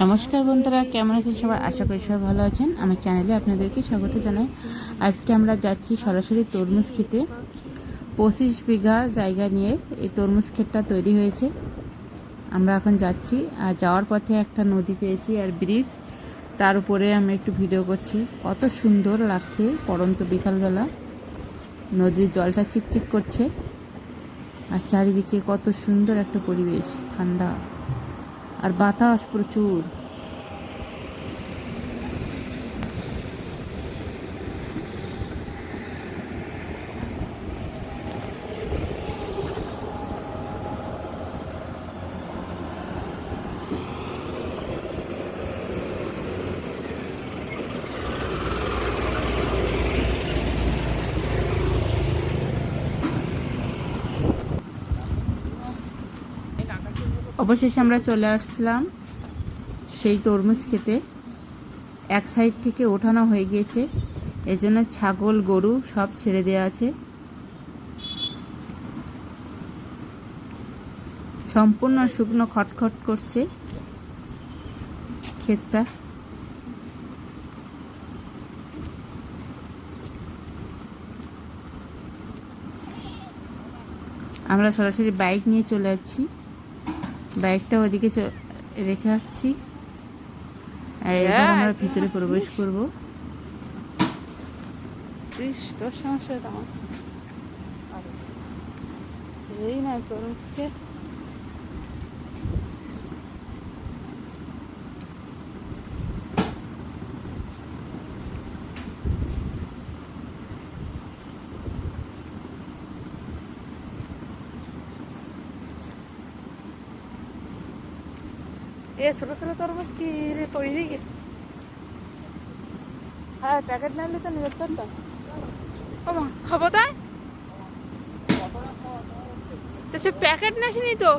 নমস্কার বন্ধুরা, কেমন আছেন সবাই? আশা করি সবাই ভালো আছেন। আমার চ্যানেলে আপনাদেরকে স্বাগত জানাই। আজকে আমরা যাচ্ছি সরাসরি তরমুজ খেতে। পঁচিশ বিঘা জায়গা নিয়ে এই তরমুজ ক্ষেতটা তৈরি হয়েছে। আমরা এখন যাচ্ছি। আর যাওয়ার পথে একটা নদী পেয়েছি আর ব্রিজ। তার উপরে আমি একটু ভিডিও করছি। কত সুন্দর লাগছে পরন্ত বিকালবেলা। নদীর জলটা চিকচিক করছে। আর চারিদিকে কত সুন্দর একটা পরিবেশ। ঠান্ডা। আর বাতাস প্রচুর। অবশেষে আমরা চলে আসলাম সেই তরমুজ খেতে। এক সাইড থেকে ওঠানো হয়ে গিয়েছে। এজন্য ছাগল, গরু সব ছেড়ে দেওয়া আছে। সম্পূর্ণ শুকনো খটখট করছে ক্ষেতটা। আমরা সরাসরি বাইক নিয়ে চলে যাচ্ছি। বাইকটা ওদিকে রেখে আসছি। এবার আমরা ভিতরে প্রবেশ করব। তোর সমস্যা এই না তরমুজকে এ ছোট ছোট তরমুজ কি রে পড়ি হ্যাঁ প্যাকেট না তো নিয়ে তো। ওমা খাব তাই তো সে প্যাকেট নাসিনি তো?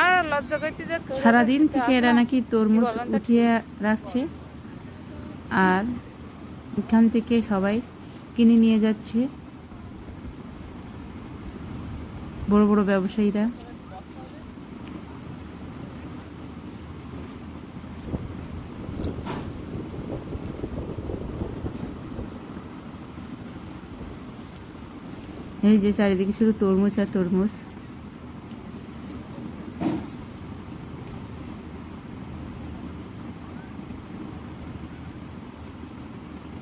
আর লজ্জা করতে সারাদিন থেকে এরা নাকি তরমুজ উঠিয়ে রাখছে। আর এখান থেকে সবাই কিনে নিয়ে যাচ্ছে। বড় বড় ব্যবসায়ীরা। এই যে চারিদিকে শুধু তরমুজ আর তরমুজ।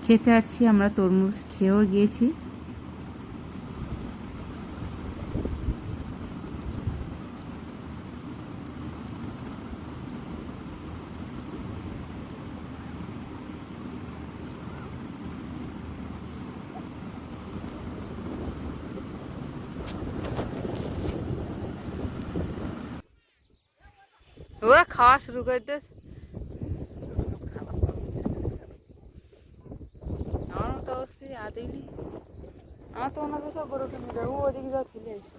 খেতে আসছি, আমরা তরমুজ খেয়েও গিয়েছি। ও খাওয়া শুরু করে দিস আমার তো অবশ্যই আদেলি আমার তো ওনাদের সব বড় কিনে দেয় ও ওদিকে যা ফেলে আছে।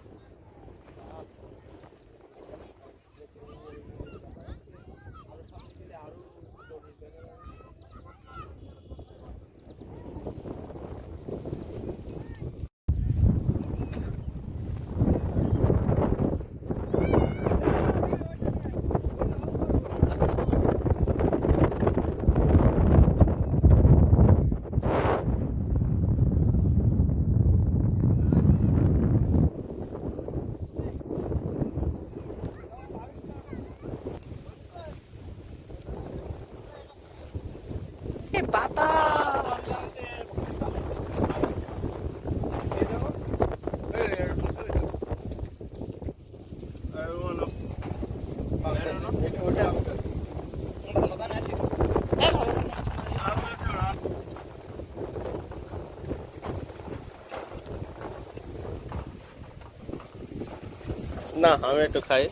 এ বাতাস। না আমি একটু খাই।